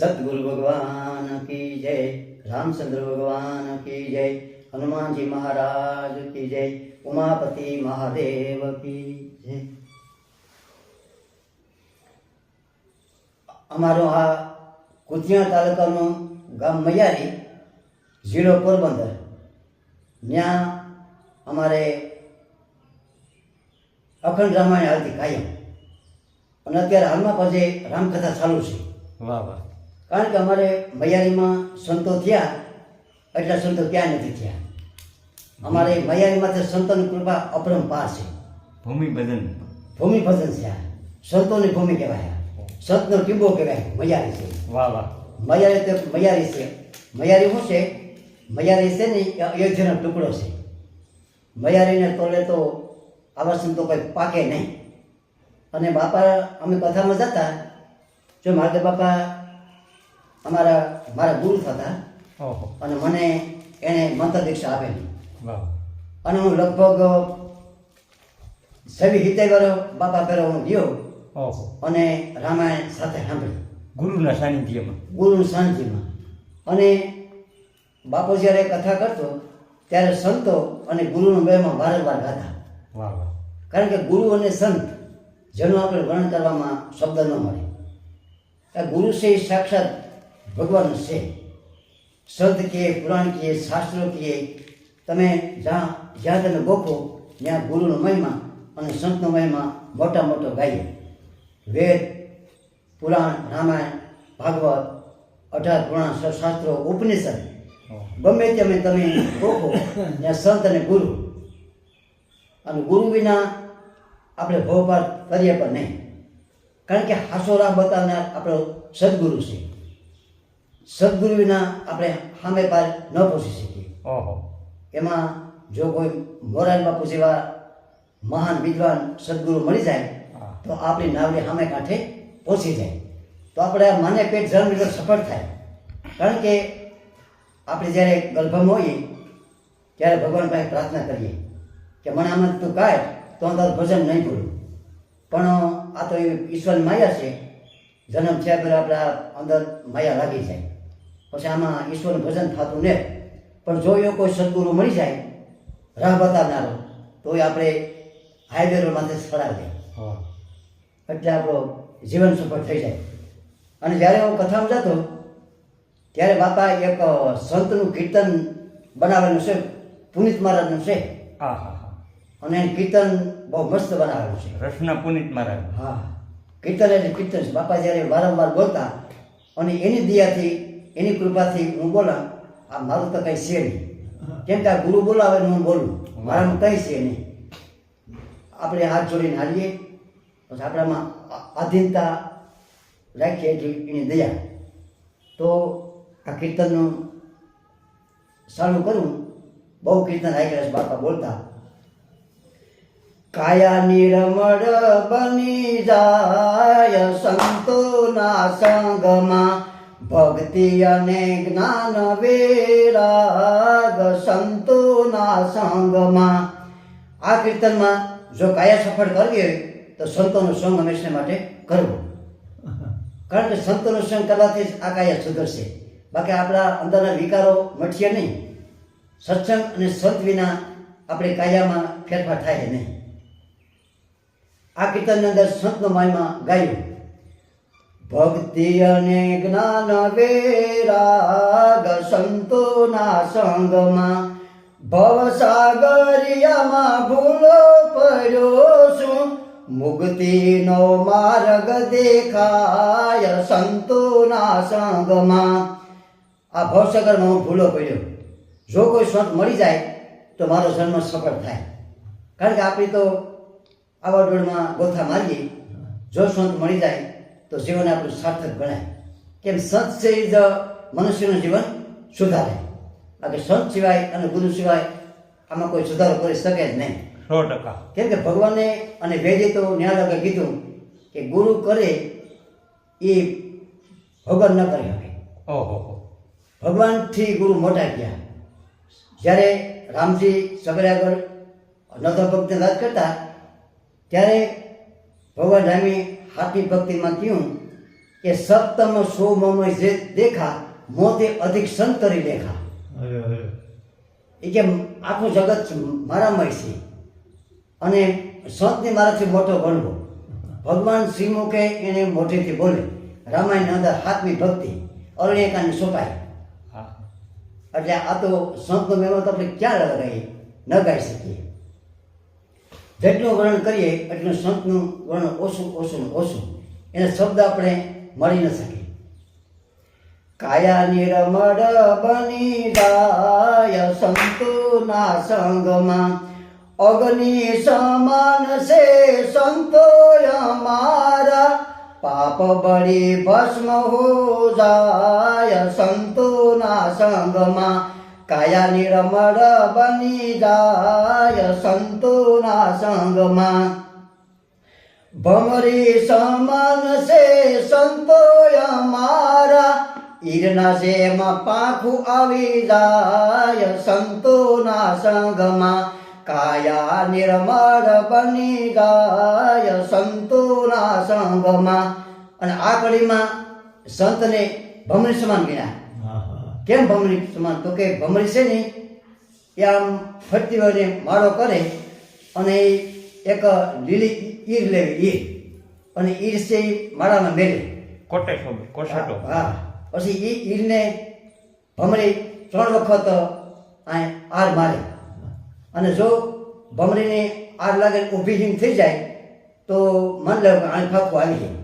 સદગુરુ ભગવાન કી જય રામચંદ્ર ભગવાન કી જય, હનુમાનજી મહારાજ કી જય, ઉમાપતિ મહાદેવ કી જય. અમારો આ કુતિયા તાલુકાનું ગામ મૈયારી જિલ્લો પોરબંદર. ત્યાં અમારે અખંડ રામાયણ આવતી કાયમ. અને અત્યારે હાલમાં પછી રામકથા ચાલુ છે. વાહ વાહ. કારણ કે અમારે મૈયારીમાં સંતો થયા એટલા સંતો ક્યાં નથી થયા. અમારે મૈયારીમાંથી સંતોની કૃપા અપરંપાર છે. ભૂમિ ભજન. ભૂમિ ભજન છે આ. સંતોની ભૂમિ કહેવાય. સંતનો ટીંબો કહેવાય મૈયારી છે. વાહ વાહ. મૈયારી તો મૈયારી છે. મૈયારી શું છે? મૈયારી છે ને અયોધ્યાનો ટુકડો છે. મૈયારીને તોલે તો આવા સંતો કોઈ પાકે નહીં. અને બાપા અમે કથામાં જતા જો મારા બાપા અમારા મારા ગુરુ થતા અને મને એણે મંત્ર દીક્ષા આપેલી. અને હું લગભગ છવ્વીસ સિત્તેર બાપા પહેલો હું ગયો અને રામાયણ સાથે સાંભળ્યું. ગુરુના સાનિધ્યમાં. ગુરુના શાંતિમાં અને બાપુ જ્યારે કથા કરતો ત્યારે સંતો અને ગુરુનો બેમાં વારંવાર ગાતા. કારણ કે ગુરુ અને સંત જેનું આપણે વર્ણન કરવામાં શબ્દ ન મળે. ગુરુ છે સાક્ષાત ભગવાન છે. સંત કે પુરાણ કે શાસ્ત્રો કે તમે જ્યાં જ્યાં તમે ગોખો, ત્યાં ગુરુનો મહિમા અને સંતનો મહિમા મોટા મોટો ગાઈએ. વેદ, પુરાણ, રામાયણ, ભાગવત, અઢાર પુરાણ શાસ્ત્રો, ઉપનિષદ, ગમે તેમ તમે ગોખો, ત્યાં સંત અને ગુરુ. અને ગુરુ વિના આપણે ભવપાર કરીએ પણ નહીં. કારણ કે હાસોરા બતાવનાર આપણો સદગુરુ છે. સદગુરુ વિના આપણે સામે પાર ન પહોંચી શકીએ. ઓહો. એમાં જો કોઈ મોરારી બાપુ જેવા મહાન વિદ્વાન સદગુરુ મળી જાય તો આપણી નાવડી સામે કાંઠે પહોંચી જાય. તો આપણે આ માને પેટ જન્મ સફળ થાય. કારણ કે આપણે જ્યારે ગર્ભમાં હોઈએ ત્યારે ભગવાન પાસે પ્રાર્થના કરીએ કે મને આમાં તું કાઢ તો હું તારું ભજન નહીં ભૂલું. પણ આ તો એ ઈશ્વરની માયા છે. જન્મ થયા પહેલાં આપણા અંદર માયા લાગી જાય. પછી આમાં ઈશ્વરનું ભજન થતું ને પણ જો એવો કોઈ સદગુરુ મળી જાય રાહ બતાવનારો તો આપણે હાઈવે રોડ માથે સડાવી દે. એટલે આપણો જીવન સફળ થઈ જાય. અને જ્યારે હું કથામાં જતો ત્યારે બાપા એક સંતનું કીર્તન બનાવેલું છે પુનિત મહારાજનું છે. હા હા અને કીર્તન બહુ મસ્ત બનાવેલું છે. રસના પુનિત મહારાજ. હા. કીર્તન એટલે કીર્તન છે. બાપા જ્યારે વારંવાર બોલતા અને એની દયાથી એની કૃપાથી હું બોલા આ મારું તો કંઈ છે નહીં. કેમ કે આ ગુરુ બોલાવે ને હું બોલું, મારામાં કંઈ છે નહીં. આપણે હાથ જોડીને હાલીએ, પછી આપણામાં આધીનતા રાખીએ એટલે એની દયા. તો આ કીર્તનનું ચાલુ કરું. બહુ કીર્તન આવી છે બાપા બોલતા. કાયા નિર્મળ બની જાય સંતોના સંગમાં ભક્તિ અને જ્ઞાન વેરાગ સંતોના સંગમાં. આ કીર્તનમાં જો કાયા સફળ કરવી હોય, તો સંતોનો સંગ હંમેશા માટે કરવો. કારણ કે સંતોનો સંગ કરવાથી જ આ કાયા સુધરશે. બાકી આપણા અંદરના વિકારો મટશે નહીં. સત્સંગ અને સંત વિના આપણે કાયામાં ફેરફાર થાય નહીં. આ કીર્તનની અંદર સંતનો માયમાં ગાયું. ભક્તિ અને જ્ઞાન વેરાગ સંતોના સંગમાં ભવસાગરિયામાં ભૂલો પડ્યો છું. મુક્તિનો માર્ગ દેખાય સંતોના સંગમાં. આ ભવસાગરમાં હું ભૂલો પડ્યો. જો કોઈ સંત મળી જાય તો મારો જન્મ સફળ થાય. કારણ કે આપણી તો આવા ડોળમાં ગોથા મારીએ. જો સંત મળી જાય તો જીવન આપણું સાર્થક ગણાય. કેમ સંત છે એ જ મનુષ્યનું જીવન સુધારે. બાકી સંત સિવાય અને ગુરુ સિવાય આમાં કોઈ સુધારો કરી શકે જ નહીં. સો ટકા. કેમ કે ભગવાને અને વેદે તો ન્યાલકે કીધું કે ગુરુ કરે એ ભગવાન ન કરી શકે. ઓહો. ભગવાનથી ગુરુ મોટા ગયા જ્યારે રામજી સગરે આગળ નતો ભક્તિ વાત કરતા ત્યારે ભગવાન રામે હાથની ભક્તિમાં કહ્યું કે સપ્તમ સોમમ જે દેખા મોતે અધિક સંતરી દેખા. એ કે આખું જગત મારામય છે. અને સંતને મારાથી મોટો ગણવો. ભગવાન શ્રીમુખે એને મોઢેથી બોલે રામાયણની અંદર હાથની ભક્તિ અરણ્યકાની સોપાઈ. હા. એટલે આ તો સંતનો મેળો તો આપણે ક્યાં લગાવીએ? ન ગાઈ શકીએ. જેટલું વર્ણન કરીએ એટલું સંતનું વર્ણન ઓછું ઓછું ઓછું. એના શબ્દ આપણે મળી ન શકીએ. કાયા નિરમળ બની જાય સંતોના સંગમાં. અગ્નિ સમાન છે સંતો અમારા પાપ બળી ભસ્મ હો જાય સંતોના સંગમાં. કાયા નિરમળ બની જાય, સંતોના સંગમાં. ભમરી સમાન છે, સંતો અમારા ઈરના જેમાં પાખું આવી જાય, સંતોના સંગમાં. કાયા નિર્મળ બની ગાય સંતોના સંગમાં. અને આ કડીમાં સંતને ભમરી સમાન ગણ્યા. કેમ ભમરી? સમાન તો કે ભમરી છે ને એ આમ ફરતી વળે માળો કરે અને એક લીલી ઈર લેવી ઈર. અને ઈર છે એ માળામાં મેળે કોટે કોસાટો હા પછી એ ઈરને ભમરી ત્રણ વખત આર મારે. અને જો ભમરીને આર લાગે ઊભી હિંગ થઈ જાય તો મન લે આને ફાંકવું આવી જાય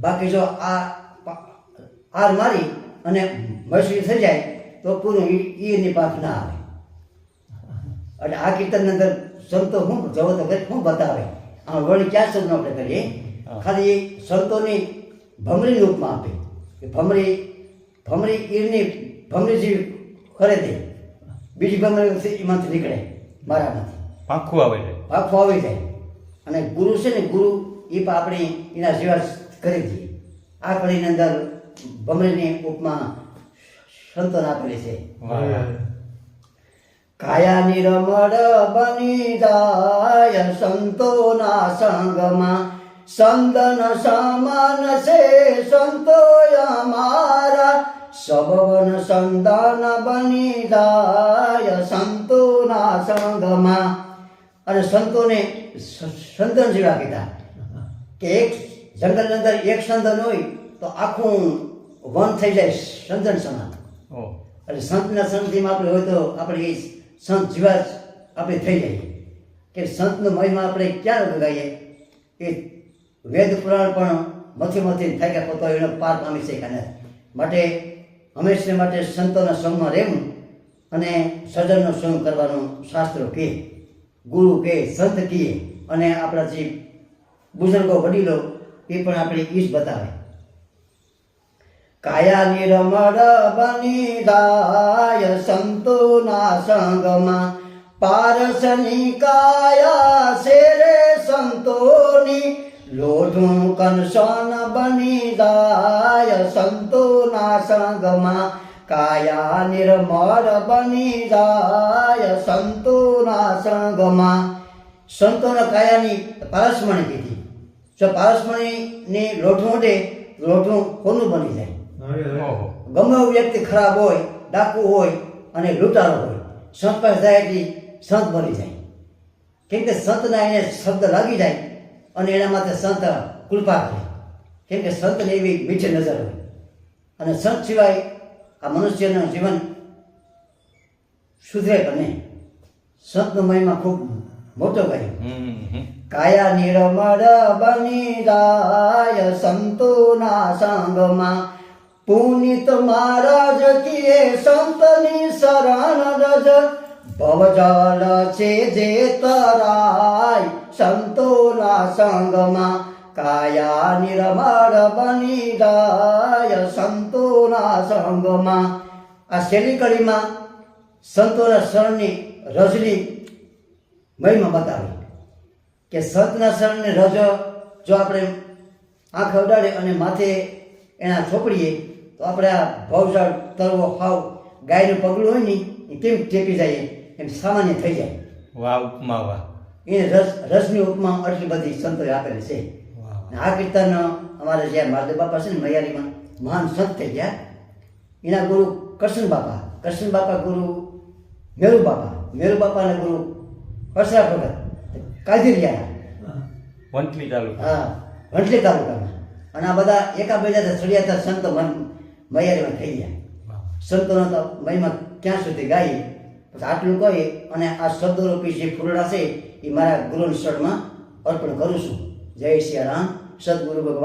બાકી જો આ આર મારી અને મસરી થઈ જાય તો પૂરું ઈરની પાસ ના આવે. એટલે આ કીર્તનની અંદર સંતો હું જવો તો શું બતાવે? આ વળી ક્યાં શબ્દનો આપણે કરીએ? ખાલી સંતોની ભમરી રૂપમાં આપે. કે ભમરી ભમરી ઈરની ભમરી જેવી કરે તે. બીજી ભમરી એમાંથી નીકળે મારામાંથી. પાંખું આવે છે. આખું આવી જાય. અને ગુરુ છે ને ગુરુ એ પણ આપણે એના સેવા કરી દઈએ. આ કળીની અંદર ભમરીની ઉપમા સંતન આપેલી છે. કાયાની રમડ કાયા નિરમળ બની જાય સંતોના સંગમાં. સંદન સમાન છે સંતો અમારા. સબવન સંદન બની જાય સંતોના સંગમાં. અને સંતોને સંતન સંદન જેવા કીધા કે એક જંગલની અંદર એક સંતન હોય તો આખું વન થઈ જાય સંતન સમાન. એટલે સંતના સંતિમાં આપણે હોય તો આપણે એ સંત જીવા આપણે થઈ જઈએ કે સંતનો મહિમા આપણે ક્યાં લગાવીએ એ વેદ પુરાણ પણ મથી મથી થાય કે પોતો એનો પાર પામી શકે નથી. માટે હંમેશા માટે સંતોના સંગમાં રહેવું અને સજનનો સંગ કરવાનું શાસ્ત્રો કહે. ગુરુ કહે સંત કહે અને આપણા જે બુઝુર્ગો વડીલો એ પણ આપણે ઈશ બતાવે. કાયા નિરમળ બની જાય સંતોના સંગમાં પારસની કાયા શેરે સંતોની લોઢું કનસન બની જાય સંતોના સંગમાં કાયા નિર્મળ બની જાય સંતોના સંગમાં સંતોના કાયાની પારસમણી કીધી. જો પારસમણીની લોઠું ઉડે લોઠું કોનું બની જાય? ગમે વ્યક્તિ ખરાબ હોય ડાકુ હોય અને લૂંટારો હોય સંત પાસે જાય એટલી સંત બની જાય. કેમ કે સંતના એને શબ્દ લાગી જાય અને એના માટે સંત કૃપા કરે કેમ કે સંતને એવી મીઠી નજર હોય. અને સંત સિવાય આ મનુષ્યનું જીવન સુધરે પણ નહીં. સંતનો મહિમા ખૂબ મોટો કર્યો. કાયા નિરમળ બની જાય સંતોના સંગમાં. પુનિત મહારાજ કીએ સંતની શરણ રજ. ભવજલ છે જે તરાય સંતોના સંગમાં. કાયા નિર્મળ બની જાય સંતોના સંગમાં. આ શેલી કડીમાં સંતોના શરણની રજની મહિમા બતાવી કે સંતના શરણની રજ જો આપણે આંખ અડાડે અને માથે એના ચોપડીએ તો આપણે આ ભવજળ તરવો ખાવ ગાયનું પગલું હોય ને એ કેમ ટેપી જાય? એમ સામાન્ય થઈ જાય. વાહ ઉપમા વાહ. એને રસ રસની ઉપમા આટલી બધી સંતોએ આપેલી છે. વાહ અને આ કીર્તન અમારે જ્યાં મહાદેવ બાપા છે ને મૈયારીમાં મહાન સંત થઈ ગયા. એના ગુરુ કૃષ્ણ બાપા કૃષ્ણ બાપા ગુરુ મેરુ બાપા મેરુ બાપાના ગુરુ પરસરા ભગત કાજિરિયાના. વંથલી તાલુકા. હા વંથલી તાલુકામાં અને આ બધા એકા બીજા ચડિયાતા સંતો મન મૈયારીમાં થઈ ગયા. સંતોનો તો મહિમા ક્યાં સુધી ગાઈ પછી આટલું કહી અને આ શબ્દરૂપી જે ફૂલડા છે એ મારા ગુરુની શરણમાં અર્પણ કરું છું. જય શ્રી રામ સદગુરુ ભગવાન.